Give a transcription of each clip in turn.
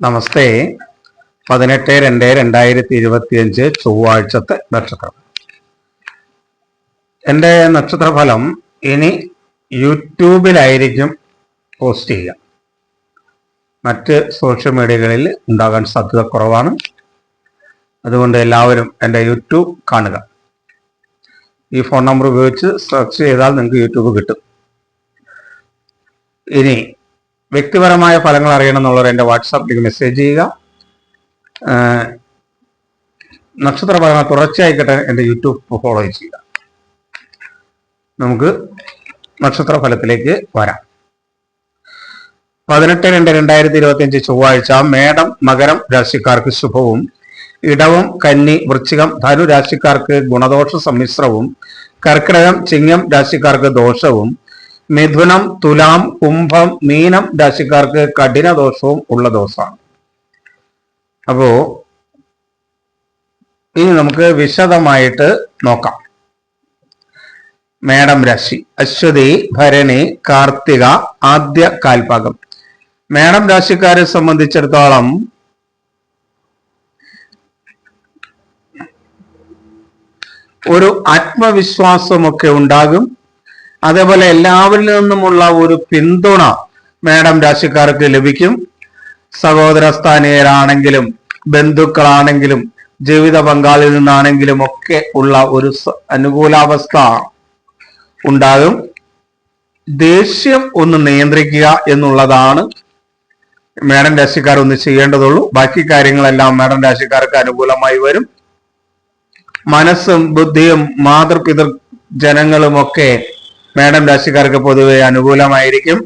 നമസ്തേ. പതിനെട്ട് രണ്ട് രണ്ടായിരത്തി ഇരുപത്തിയഞ്ച് ചൊവ്വാഴ്ചത്തെ നക്ഷത്രം. എന്റെ നക്ഷത്രഫലം ഇനി യൂട്യൂബിലായിരിക്കും പോസ്റ്റ് ചെയ്യുക. മറ്റ് സോഷ്യൽ മീഡിയകളിൽ ഉണ്ടാകാൻ സാധ്യത കുറവാണ്. അതുകൊണ്ട് എല്ലാവരും എന്റെ യൂട്യൂബ് കാണുക. ഈ ഫോൺ നമ്പർ ഉപയോഗിച്ച് സെർച്ച് ചെയ്താൽ നിങ്ങൾക്ക് യൂട്യൂബ് കിട്ടും. ഇനി വ്യക്തിപരമായ ഫലങ്ങൾ അറിയണം എന്നുള്ളവർ എന്റെ വാട്സാപ്പിലേക്ക് മെസ്സേജ് ചെയ്യുക. നക്ഷത്ര ഫലങ്ങൾ തുടർച്ചയായിക്കട്ടെ എന്റെ യൂട്യൂബ് ഫോളോ ചെയ്യുക. നമുക്ക് നക്ഷത്ര ഫലത്തിലേക്ക് വരാം. പതിനെട്ട് രണ്ട് രണ്ടായിരത്തി ഇരുപത്തി അഞ്ച് ചൊവ്വാഴ്ച മേടം മകരം രാശിക്കാർക്ക് ശുഭവും. ഇടവും കന്നി വൃശ്ചികം ധനു രാശിക്കാർക്ക് ഗുണദോഷ സമ്മിശ്രവും. കർക്കിടകം ചിങ്ങം രാശിക്കാർക്ക് ദോഷവും. മിഥുനം തുലാം കുംഭം മീനം രാശിക്കാർക്ക് കഠിന ദോഷവും ഉള്ള ദോഷമാണ്. അപ്പോ ഇനി നമുക്ക് വിശദമായിട്ട് നോക്കാം. മേടം രാശി അശ്വതി ഭരണി കാർത്തിക ആദ്യ കാൽഭാഗം. മേടം രാശിക്കാരെ സംബന്ധിച്ചിടത്തോളം ഒരു ആത്മവിശ്വാസമൊക്കെ ഉണ്ടാകും. അതേപോലെ എല്ലാവരിൽ നിന്നുമുള്ള ഒരു പിന്തുണ മേഡം രാശിക്കാർക്ക് ലഭിക്കും. സഹോദര സ്ഥാനീയരാണെങ്കിലും ബന്ധുക്കളാണെങ്കിലും ജീവിത പങ്കാളിയിൽ നിന്നാണെങ്കിലും ഒക്കെ ഉള്ള ഒരു അനുകൂലാവസ്ഥ ഉണ്ടാകും. ദേഷ്യം ഒന്ന് നിയന്ത്രിക്കുക എന്നുള്ളതാണ് മേഡം രാശിക്കാർ ഒന്ന് ചെയ്യേണ്ടതുള്ളൂ. ബാക്കി കാര്യങ്ങളെല്ലാം മേഡം രാശിക്കാർക്ക് അനുകൂലമായി വരും. മനസ്സും ബുദ്ധിയും മാതൃപിതൃ ജനങ്ങളുമൊക്കെ മേഡം രാശിക്കാർക്ക് പൊതുവെ അനുകൂലമായിരിക്കും.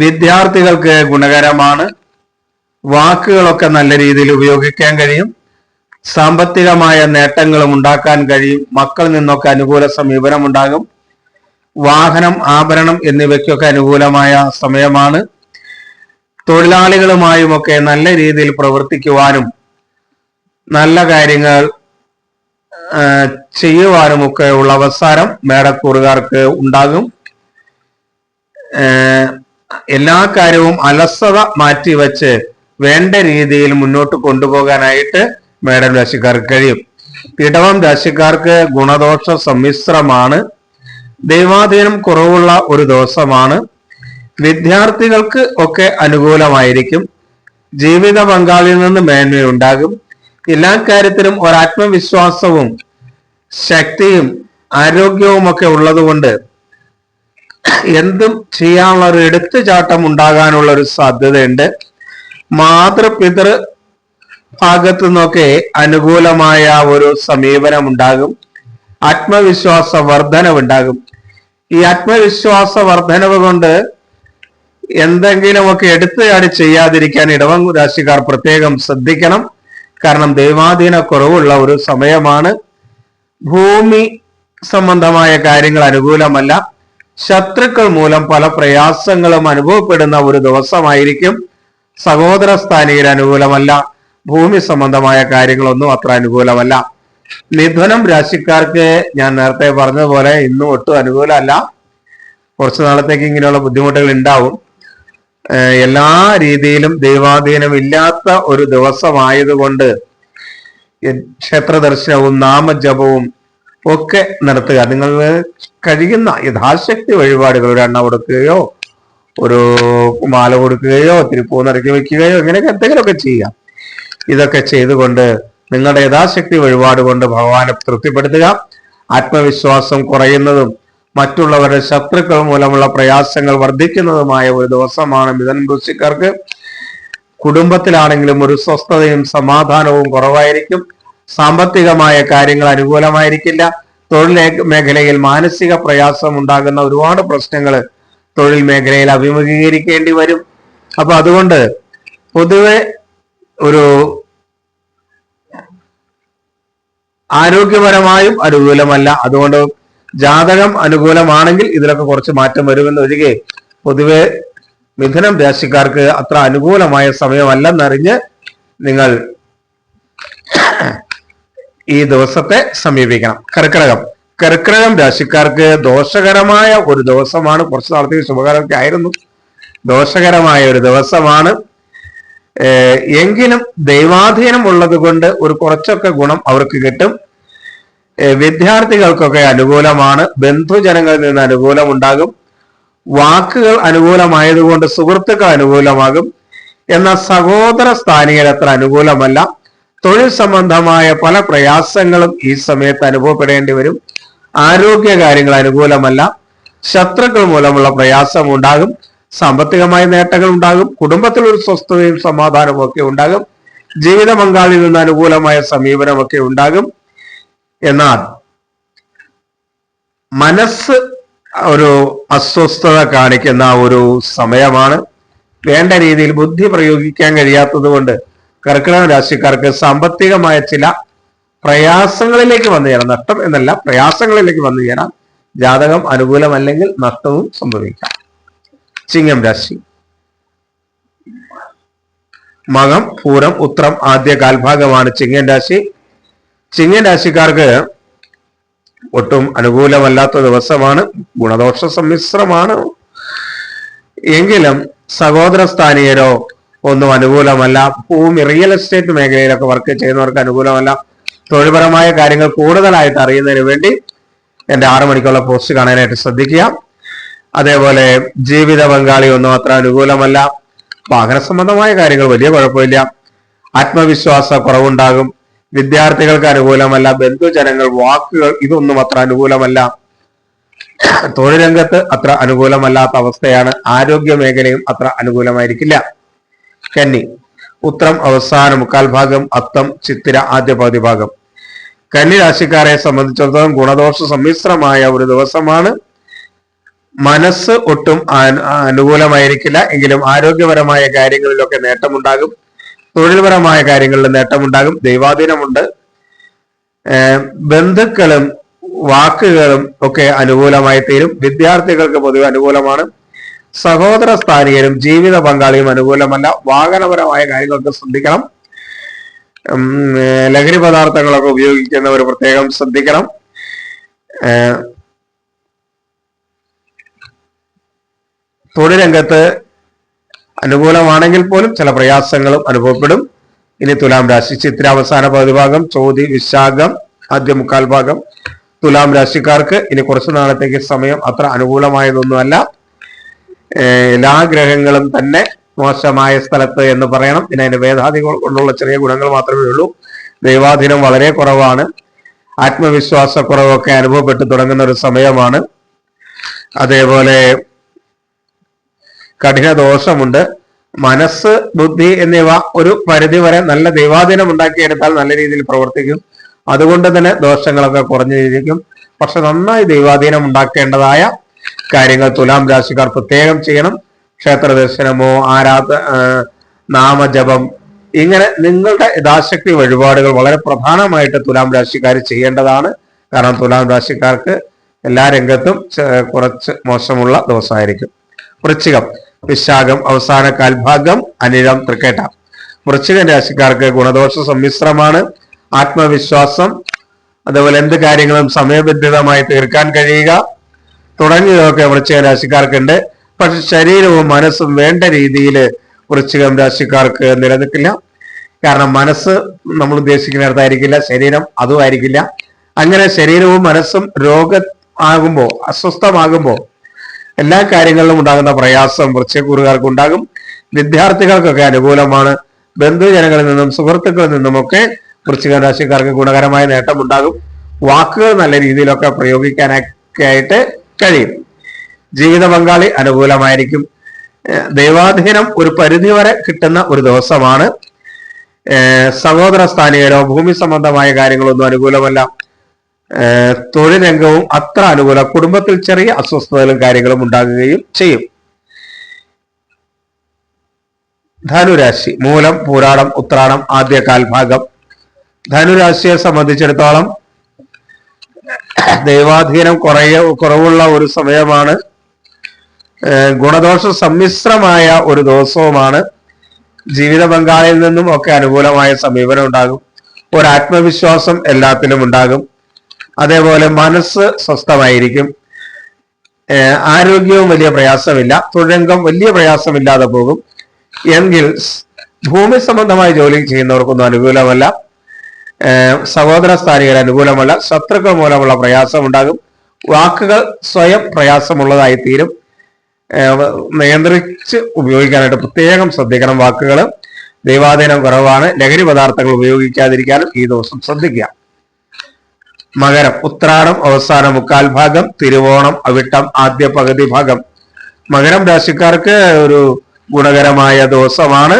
വിദ്യാർത്ഥികൾക്ക് ഗുണകരമാണ്. വാക്കുകളൊക്കെ നല്ല രീതിയിൽ ഉപയോഗിക്കാൻ കഴിയും. സാമ്പത്തികമായ നേട്ടങ്ങളും ഉണ്ടാക്കാൻ കഴിയും. മക്കളിൽ നിന്നൊക്കെ അനുകൂല സമീപനം ഉണ്ടാകും. വാഹനം ആഭരണം എന്നിവയ്ക്കൊക്കെ അനുകൂലമായ സമയമാണ്. തൊഴിലാളികളുമായുമൊക്കെ നല്ല രീതിയിൽ പ്രവർത്തിക്കുവാനും നല്ല കാര്യങ്ങൾ ചെയ്യുവാനുമൊക്കെ ഉള്ള അവസരം മേടക്കൂറുകാർക്ക് ഉണ്ടാകും. എല്ലാ കാര്യവും അലസത മാറ്റിവെച്ച് വേണ്ട രീതിയിൽ മുന്നോട്ട് കൊണ്ടുപോകാനായിട്ട് മേടം രാശിക്കാർക്ക് കഴിയും. ഇടവം രാശിക്കാർക്ക് ഗുണദോഷ സമ്മിശ്രമാണ്. ദൈവാധീനം കുറവുള്ള ഒരു ദിവസമാണ്. വിദ്യാർത്ഥികൾക്ക് ഒക്കെ അനുകൂലമായിരിക്കും. ജീവിത പങ്കാളിയിൽ നിന്ന് മേന്മയുണ്ടാകും. എല്ലാ കാര്യത്തിലും ഒരാത്മവിശ്വാസവും ശക്തിയും ആരോഗ്യവും ഒക്കെ ഉള്ളതുകൊണ്ട് എന്തും ചെയ്യാനുള്ള ഒരു എടുത്തുചാട്ടം ഉണ്ടാകാനുള്ള ഒരു സാധ്യതയുണ്ട്. മാതൃപിതൃ ഭാഗത്തു നിന്നൊക്കെ അനുകൂലമായ ഒരു സമീപനം ഉണ്ടാകും ആത്മവിശ്വാസ വർധനവുണ്ടാകും ഈ ആത്മവിശ്വാസ വർധനവ് കൊണ്ട് എന്തെങ്കിലുമൊക്കെ എടുത്തുചാടി ചെയ്യാതിരിക്കാൻ ഇടവം രാശിക്കാർ പ്രത്യേകം ശ്രദ്ധിക്കണം. കാരണം ദൈവാധീന കുറവുള്ള ഒരു സമയമാണ്. ഭൂമി സംബന്ധമായ കാര്യങ്ങൾ അനുകൂലമല്ല. ശത്രുക്കൾ മൂലം പല പ്രയാസങ്ങളും അനുഭവപ്പെടുന്ന ഒരു ദിവസമായിരിക്കും. സഹോദര സ്ഥാനീയർ അനുകൂലമല്ല. ഭൂമി സംബന്ധമായ കാര്യങ്ങളൊന്നും അത്ര അനുകൂലമല്ല. മിഥുനം രാശിക്കാർക്ക് ഞാൻ നേരത്തെ പറഞ്ഞതുപോലെ ഇന്നും ഒട്ടും അനുകൂലമല്ല. കുറച്ചു നാളത്തേക്ക് ഇങ്ങനെയുള്ള ബുദ്ധിമുട്ടുകൾ ഉണ്ടാവും. എല്ലാ രീതിയിലും ദൈവാധീനം ഇല്ലാത്ത ഒരു ദിവസമായതുകൊണ്ട് ക്ഷേത്ര ദർശനവും നാമജപവും ഒക്കെ നടത്തുക. നിങ്ങൾ കഴിയുന്ന യഥാശക്തി വഴിപാടുകൾ ഒരു എണ്ണ കൊടുക്കുകയോ ഒരു മാല കൊടുക്കുകയോ തിരുപ്പൂന്നിറക്കി വെക്കുകയോ ഇങ്ങനെയൊക്കെ എന്തെങ്കിലുമൊക്കെ ചെയ്യാം ഇതൊക്കെ ചെയ്തുകൊണ്ട് നിങ്ങളുടെ യഥാശക്തി വഴിപാട് കൊണ്ട് ഭഗവാനെ തൃപ്തിപ്പെടുത്തുക. ആത്മവിശ്വാസം കുറയുന്നതും മറ്റുള്ളവരുടെ ശത്രുക്കൾ മൂലമുള്ള പ്രയാസങ്ങൾ വർദ്ധിക്കുന്നതുമായ ഒരു ദിവസമാണ് മിഥുൻ വൃശ്ചിക്കാർക്ക് കുടുംബത്തിലാണെങ്കിലും ഒരു സ്വസ്ഥതയും സമാധാനവും കുറവായിരിക്കും. സാമ്പത്തികമായ കാര്യങ്ങൾ അനുകൂലമായിരിക്കില്ല. തൊഴിൽ മേഖലയിൽ മാനസിക പ്രയാസം ഉണ്ടാകുന്ന ഒരുപാട് പ്രശ്നങ്ങൾ തൊഴിൽ മേഖലയിൽ അഭിമുഖീകരിക്കേണ്ടി വരും. അപ്പൊ അതുകൊണ്ട് പൊതുവെ ഒരു ആരോഗ്യപരമായും അനുകൂലമല്ല. അതുകൊണ്ട് ജാതകം അനുകൂലമാണെങ്കിൽ ഇതിലൊക്കെ കുറച്ച് മാറ്റം വരുമെന്ന് ഒഴികെ പൊതുവെ മിഥുനം രാശിക്കാർക്ക് അത്ര അനുകൂലമായ സമയമല്ലെന്നറിഞ്ഞ് നിങ്ങൾ ഈ ദിവസത്തെ സമീപിക്കണം. കർക്കിടകം. കർക്കിടകം രാശിക്കാർക്ക് ദോഷകരമായ ഒരു ദിവസമാണ്. കുറച്ച് നാളത്തേക്ക് ശുഭകാലമൊക്കെ ആയിരുന്നു. ദോഷകരമായ ഒരു ദിവസമാണ്. എങ്കിലും ദൈവാധീനം ഉള്ളത് കൊണ്ട് ഒരു കുറച്ചൊക്കെ ഗുണം അവർക്ക് കിട്ടും. വിദ്യാർത്ഥികൾക്കൊക്കെ അനുകൂലമാണ്. ബന്ധുജനങ്ങളിൽ നിന്ന് അനുകൂലമുണ്ടാകും. വാക്കുകൾ അനുകൂലമായതുകൊണ്ട് സുഹൃത്തുക്കൾ അനുകൂലമാകും. എന്ന സഹോദര സ്ഥാനീയർ അത്ര അനുകൂലമല്ല. തൊഴിൽ സംബന്ധമായ പല പ്രയാസങ്ങളും ഈ സമയത്ത് അനുഭവപ്പെടേണ്ടി വരും. ആരോഗ്യ കാര്യങ്ങൾ അനുകൂലമല്ല. ശത്രുക്കൾ മൂലമുള്ള പ്രയാസം ഉണ്ടാകും. സാമ്പത്തികമായ നേട്ടങ്ങൾ ഉണ്ടാകും. കുടുംബത്തിൽ ഒരു സ്വസ്ഥതയും സമാധാനവും ഒക്കെ ഉണ്ടാകും. ജീവിത പങ്കാളിയിൽ നിന്ന് അനുകൂലമായ സമീപനമൊക്കെ ഉണ്ടാകും. എന്നാൽ മനസ്സ് ഒരു അസ്വസ്ഥത കാണിക്കുന്ന ഒരു സമയമാണ്. വേണ്ട രീതിയിൽ ബുദ്ധി പ്രയോഗിക്കാൻ കഴിയാത്തത് കൊണ്ട് കർക്കിടക രാശിക്കാർക്ക് സാമ്പത്തികമായ ചില പ്രയാസങ്ങളിലേക്ക് വന്നു ചേരാം. നഷ്ടം എന്നല്ല പ്രയാസങ്ങളിലേക്ക് വന്നു ചേരാം. ജാതകം അനുകൂലമല്ലെങ്കിൽ നഷ്ടവും സംഭവിക്കാം. ചിങ്ങം രാശി. മകം പൂരം ഉത്രം ആദ്യ കാൽഭാഗമാണ് ചിങ്ങം രാശി. ചിങ്ങൻ രാശിക്കാർക്ക് ഒട്ടും അനുകൂലമല്ലാത്ത ദിവസമാണ്. ഗുണദോഷ സമ്മിശ്രമാണ്. എങ്കിലും സഹോദര സ്ഥാനീയരോ ഒന്നും അനുകൂലമല്ല. ഭൂമി റിയൽ എസ്റ്റേറ്റ് മേഖലയിലൊക്കെ വർക്ക് ചെയ്യുന്നവർക്ക് അനുകൂലമല്ല. തൊഴിൽപരമായ കാര്യങ്ങൾ കൂടുതലായിട്ട് അറിയുന്നതിന് വേണ്ടി എന്റെ ആറു മണിക്കുള്ള പോസ്റ്റ് കാണാനായിട്ട് ശ്രദ്ധിക്കുക. അതേപോലെ ജീവിത പങ്കാളി ഒന്നും അത്ര അനുകൂലമല്ല. വാഹന സംബന്ധമായ കാര്യങ്ങൾ വലിയ കുഴപ്പമില്ല. ആത്മവിശ്വാസ കുറവുണ്ടാകും വിദ്യാർത്ഥികൾക്ക് അനുകൂലമല്ല ബന്ധുജനങ്ങൾ വാക്കുകൾ ഇതൊന്നും അത്ര അനുകൂലമല്ല. തൊഴിൽ രംഗത്ത് അത്ര അനുകൂലമല്ലാത്ത അവസ്ഥയാണ് ആരോഗ്യ മേഖലയും അത്ര അനുകൂലമായിരിക്കില്ല. കന്നി ഉത്രം അവസാന മുക്കാൽ ഭാഗം അത്തം ചിത്തിര ആദ്യ പകുതി ഭാഗം. കന്നി രാശിക്കാരെ സംബന്ധിച്ചിടത്തോളം ഗുണദോഷ സമ്മിശ്രമായ ഒരു ദിവസമാണ്. മനസ്സ് ഒട്ടും അന- അനുകൂലമായിരിക്കില്ല എങ്കിലും ആരോഗ്യപരമായ കാര്യങ്ങളിലൊക്കെ നേട്ടമുണ്ടാകും. തൊഴിൽപരമായ കാര്യങ്ങളിൽ നേട്ടമുണ്ടാകും ദൈവാധീനമുണ്ട്. ബന്ധുക്കളും വാക്കുകളും ഒക്കെ അനുകൂലമായി തീരും. വിദ്യാർത്ഥികൾക്ക് പൊതുവെ അനുകൂലമാണ്. സഹോദര സ്ഥാനീയരും ജീവിത പങ്കാളിയും അനുകൂലമല്ല. വാഹനപരമായ കാര്യങ്ങൾക്ക് ശ്രദ്ധിക്കണം. ലഹരി പദാർത്ഥങ്ങളൊക്കെ ഉപയോഗിക്കുന്നവർ പ്രത്യേകം ശ്രദ്ധിക്കണം. രംഗത്ത് അനുകൂലമാണെങ്കിൽ പോലും ചില പ്രയാസങ്ങളും അനുഭവപ്പെടും. ഇനി തുലാം രാശി ചിത്ര അവസാന പകുതി ഭാഗം ചോതി വിശാഖം ആദ്യ മുക്കാൽ ഭാഗം. തുലാം രാശിക്കാർക്ക് ഇനി കുറച്ചു നാളത്തേക്ക് സമയം അത്ര അനുകൂലമായതൊന്നുമല്ല. എല്ലാ ഗ്രഹങ്ങളും തന്നെ മോശമായ സ്ഥലത്ത് എന്ന് പറയണം. പിന്നെ അതിന്റെ വേദാദികൾ കൊണ്ടുള്ള ചെറിയ ഗുണങ്ങൾ മാത്രമേ ഉള്ളൂ. ദൈവാധീനം വളരെ കുറവാണ്. ആത്മവിശ്വാസക്കുറവൊക്കെ അനുഭവപ്പെട്ടു തുടങ്ങുന്ന ഒരു സമയമാണ്. അതേപോലെ കഠിന ദോഷമുണ്ട്. മനസ്സ് ബുദ്ധി എന്നിവ ഒരു പരിധി വരെ നല്ല ദൈവാധീനം ഉണ്ടാക്കിയെടുത്താൽ നല്ല രീതിയിൽ പ്രവർത്തിക്കും. അതുകൊണ്ട് തന്നെ ദോഷങ്ങളൊക്കെ കുറഞ്ഞിരിക്കും പക്ഷെ നന്നായി ദൈവാധീനം ഉണ്ടാക്കേണ്ടതായ കാര്യങ്ങൾ തുലാം രാശിക്കാർ പ്രത്യേകം ചെയ്യണം. ക്ഷേത്ര ദർശനമോ ആരാധ നാമജപം ഇങ്ങനെ നിങ്ങളുടെ യഥാശക്തി വഴിപാടുകൾ വളരെ പ്രധാനമായിട്ട് തുലാം രാശിക്കാർ ചെയ്യേണ്ടതാണ്. കാരണം തുലാം രാശിക്കാർക്ക് എല്ലാ രംഗത്തും കുറച്ച് മോശമുള്ള ദിവസമായിരിക്കും. വൃശ്ചികം. വിശാഖം അവസാന കാൽഭാഗം അനിഴം തൃക്കേട്ട. വൃശ്ചിക രാശിക്കാർക്ക് ഗുണദോഷ സമ്മിശ്രമാണ്. ആത്മവിശ്വാസം അതുപോലെ എന്ത് കാര്യങ്ങളും സമയബന്ധിതമായി തീർക്കാൻ കഴിയുക. തുടങ്ങിയതൊക്കെ വൃശ്ചിക രാശിക്കാർക്കുണ്ട്. പക്ഷെ ശരീരവും മനസ്സും വേണ്ട രീതിയിൽ വൃശ്ചികം രാശിക്കാർക്ക് നിലനിൽക്കില്ല. കാരണം മനസ്സ് നമ്മൾ ഉദ്ദേശിക്കുന്നിടത്തായിരിക്കില്ല ശരീരം അതും ആയിരിക്കില്ല അങ്ങനെ ശരീരവും മനസ്സും രോഗ ആകുമ്പോൾ അസ്വസ്ഥമാകുമ്പോൾ എല്ലാ കാര്യങ്ങളിലും ഉണ്ടാകുന്ന പ്രയാസം വൃക്ഷക്കൂറുകാർക്ക് ഉണ്ടാകും. വിദ്യാർത്ഥികൾക്കൊക്കെ അനുകൂലമാണ്. ബന്ധുജനങ്ങളിൽ നിന്നും സുഹൃത്തുക്കളിൽ നിന്നുമൊക്കെ വൃശ്ചിക രാശിക്കാർക്ക് ഗുണകരമായ നേട്ടം ഉണ്ടാകും വാക്കുകൾ നല്ല രീതിയിലൊക്കെ പ്രയോഗിക്കാനൊക്കെ ആയിട്ട് കഴിയും. ജീവിത പങ്കാളി അനുകൂലമായിരിക്കും. ദൈവാധീനം ഒരു പരിധി വരെ കിട്ടുന്ന ഒരു ദിവസമാണ്. സഹോദര സ്ഥാനീയരോ ഭൂമി സംബന്ധമായ കാര്യങ്ങളൊന്നും അനുകൂലമല്ല. തൊഴിൽ രംഗവും അത്ര അനുകൂല. കുടുംബത്തിൽ ചെറിയ അസ്വസ്ഥതകളും കാര്യങ്ങളും ഉണ്ടാകുകയും ചെയ്യും. ധനുരാശി മൂലം പൂരാടം ഉത്രാടം ആദ്യ കാൽഭാഗം. ധനുരാശിയെ സംബന്ധിച്ചിടത്തോളം ദൈവാധീനം കുറയ കുറവുള്ള ഒരു സമയമാണ്. ഗുണദോഷ സമ്മിശ്രമായ ഒരു ദിവസവുമാണ്. ജീവിത പങ്കാളിയിൽ നിന്നും ഒക്കെ അനുകൂലമായ സമീപനം ഉണ്ടാകും. ഒരു ആത്മവിശ്വാസം എല്ലാത്തിലും ഉണ്ടാകും. അതേപോലെ മനസ്സ് സ്വസ്ഥമായിരിക്കും. ആരോഗ്യവും വലിയ പ്രയാസമില്ല. തുഴങ്കം വലിയ പ്രയാസമില്ലാതെ പോകും. എങ്കിൽ ഭൂമി സംബന്ധമായ ജോലി ചെയ്യുന്നവർക്കൊന്നും അനുകൂലമല്ല. സഹോദര സ്ഥാനികർ അനുകൂലമല്ല. ശത്രുക്കൾ മൂലമുള്ള പ്രയാസം ഉണ്ടാകും. വാക്കുകൾ സ്വയം പ്രയാസമുള്ളതായി തീരും. നിയന്ത്രിച്ച് ഉപയോഗിക്കാനായിട്ട് പ്രത്യേകം ശ്രദ്ധിക്കണം വാക്കുകൾ ദൈവാധീനം കുറവാണ്. ലഹരി പദാർത്ഥങ്ങൾ ഉപയോഗിക്കാതിരിക്കാനും ഈ ദിവസം ശ്രദ്ധിക്കുക. മകരം. ഉത്രാടം അവസാന മുക്കാൽ ഭാഗം തിരുവോണം അവിട്ടം ആദ്യ പകുതി ഭാഗം. മകരം രാശിക്കാർക്ക് ഒരു ഗുണകരമായ ദിവസമാണ്.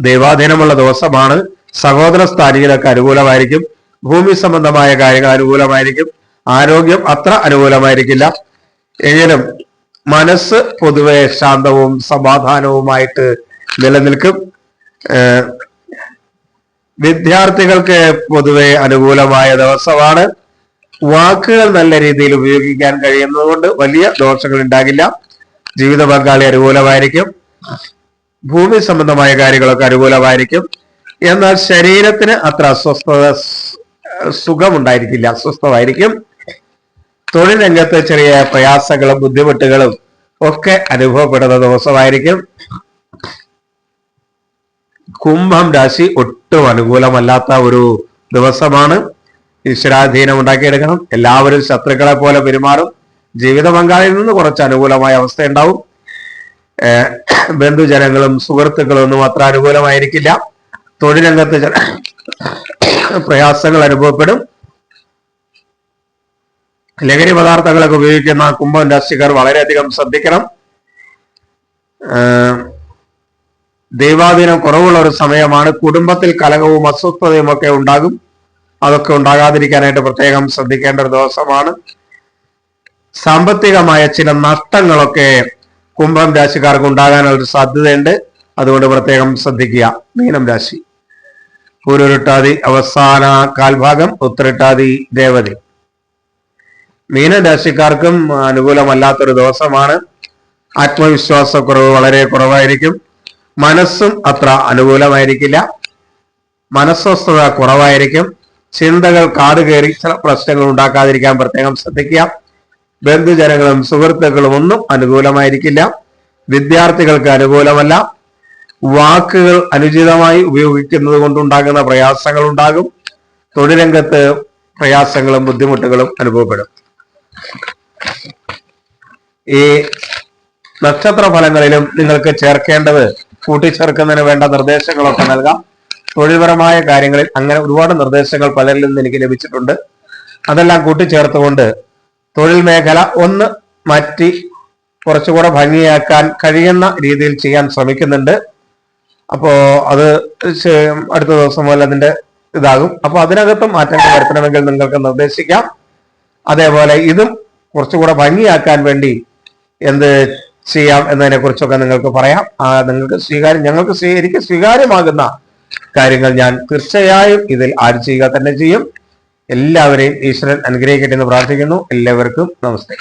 ദൈവാധീനമുള്ള ദിവസമാണ്. സഹോദര സ്ഥാനികരൊക്കെ അനുകൂലമായിരിക്കും. ഭൂമി സംബന്ധമായ കാര്യങ്ങൾ അനുകൂലമായിരിക്കും. ആരോഗ്യം അത്ര അനുകൂലമായിരിക്കില്ല. എങ്കിലും മനസ്സ് പൊതുവെ ശാന്തവും സമാധാനവുമായിട്ട് നിലനിൽക്കും. വിദ്യാർത്ഥികൾക്ക് പൊതുവെ അനുകൂലമായ ദിവസമാണ്. വാക്കുകൾ നല്ല രീതിയിൽ ഉപയോഗിക്കാൻ കഴിയുന്നതുകൊണ്ട് വലിയ ദോഷങ്ങൾ ഉണ്ടാകില്ല. ജീവിത പങ്കാളി അനുകൂലമായിരിക്കും. ഭൂമി സംബന്ധമായ കാര്യങ്ങളൊക്കെ അനുകൂലമായിരിക്കും. എന്നാൽ ശരീരത്തിന് അത്ര അസ്വസ്ഥത സുഖമുണ്ടായിരിക്കില്ല അസ്വസ്ഥമായിരിക്കും. തൊഴിൽ രംഗത്ത് ചെറിയ പ്രയാസങ്ങളും ബുദ്ധിമുട്ടുകളും ഒക്കെ അനുഭവപ്പെടുന്ന ദിവസമായിരിക്കും. കുംഭം രാശി ഒട്ടും അനുകൂലമല്ലാത്ത ഒരു ദിവസമാണ് ഈശ്വരാധീനം ഉണ്ടാക്കിയെടുക്കണം എല്ലാവരും ശത്രുക്കളെ പോലെ പെരുമാറും. ജീവിത പങ്കാളിയിൽ നിന്ന് കുറച്ച് അനുകൂലമായ അവസ്ഥ ഉണ്ടാവും ബന്ധുജനങ്ങളും സുഹൃത്തുക്കളും ഒന്നും അത്ര അനുകൂലമായിരിക്കില്ല. തൊഴിലംഗത്ത് ചില പ്രയാസങ്ങൾ അനുഭവപ്പെടും. ലഹരി പദാർത്ഥങ്ങളൊക്കെ ഉപയോഗിക്കുന്ന കുംഭം രാശിക്കാർ വളരെയധികം ശ്രദ്ധിക്കണം. ദൈവാധീനം കുറവുള്ള ഒരു സമയമാണ്. കുടുംബത്തിൽ കലഹവും അസ്വസ്ഥതയും ഒക്കെ ഉണ്ടാകും. അതൊക്കെ ഉണ്ടാകാതിരിക്കാനായിട്ട് പ്രത്യേകം ശ്രദ്ധിക്കേണ്ട ഒരു ദിവസമാണ്. സാമ്പത്തികമായ ചില നഷ്ടങ്ങളൊക്കെ കുംഭം രാശിക്കാർക്ക് ഉണ്ടാകാനുള്ള ഒരു സാധ്യതയുണ്ട്. അതുകൊണ്ട് പ്രത്യേകം ശ്രദ്ധിക്കുക. മീനം രാശി. പൂരുരുട്ടാതി അവസാന കാൽഭാഗം ഉത്തരട്ടാതി രേവതി മീനം രാശിക്കാർക്കും അനുകൂലമല്ലാത്തൊരു ദിവസമാണ്. ആത്മവിശ്വാസക്കുറവ് വളരെ കുറവായിരിക്കും. മനസ്സും അത്ര അനുകൂലമായിരിക്കില്ല. മനസ്വസ്ഥത കുറവായിരിക്കും. ചിന്തകൾ കാട് കയറി ചില പ്രശ്നങ്ങൾ ഉണ്ടാക്കാതിരിക്കാൻ പ്രത്യേകം ശ്രദ്ധിക്കുക. ബന്ധുജനങ്ങളും സുഹൃത്തുക്കളും ഒന്നും അനുകൂലമായിരിക്കില്ല. വിദ്യാർത്ഥികൾക്ക് അനുകൂലമല്ല. വാക്കുകൾ അനുചിതമായി ഉപയോഗിക്കുന്നത് കൊണ്ടുണ്ടാകുന്ന പ്രയാസങ്ങൾ ഉണ്ടാകും. തൊഴിൽ രംഗത്ത് പ്രയാസങ്ങളും ബുദ്ധിമുട്ടുകളും അനുഭവപ്പെടും. ഈ നക്ഷത്ര ഫലങ്ങളിലും നിങ്ങൾക്ക് ചേർക്കേണ്ടത് കൂട്ടിച്ചേർക്കുന്നതിന് വേണ്ട നിർദ്ദേശങ്ങളൊക്കെ നൽകാം. തൊഴിൽപരമായ കാര്യങ്ങളിൽ അങ്ങനെ ഒരുപാട് നിർദ്ദേശങ്ങൾ പലരിൽ നിന്ന് എനിക്ക് ലഭിച്ചിട്ടുണ്ട്. അതെല്ലാം കൂട്ടിച്ചേർത്തുകൊണ്ട് തൊഴിൽ മേഖല ഒന്ന് മാറ്റി കുറച്ചുകൂടെ ഭംഗിയാക്കാൻ കഴിയുന്ന രീതിയിൽ ചെയ്യാൻ ശ്രമിക്കുന്നുണ്ട്. അപ്പോ അത് അടുത്ത ദിവസം മുതൽ അതിന്റെ ഇതാകും. അപ്പൊ അതിനകത്ത് മാറ്റങ്ങൾ വരുത്തണമെങ്കിൽ നിങ്ങൾക്ക് നിർദ്ദേശിക്കാം. അതേപോലെ ഇതും കുറച്ചുകൂടെ ഭംഗിയാക്കാൻ വേണ്ടി എന്ത് ചെയ്യാം എന്നതിനെ കുറിച്ചൊക്കെ നിങ്ങൾക്ക് പറയാം. നിങ്ങൾക്ക് സ്വീകാര്യം ഞങ്ങൾക്ക് എനിക്ക് സ്വീകാര്യമാകുന്ന കാര്യങ്ങൾ ഞാൻ തീർച്ചയായും ഇതിൽ ആഡ് ചെയ്യുക തന്നെ ചെയ്യും. എല്ലാവരെയും ഈശ്വരൻ അനുഗ്രഹിക്കട്ടെ എന്ന് പ്രാർത്ഥിക്കുന്നു. എല്ലാവർക്കും നമസ്തേ.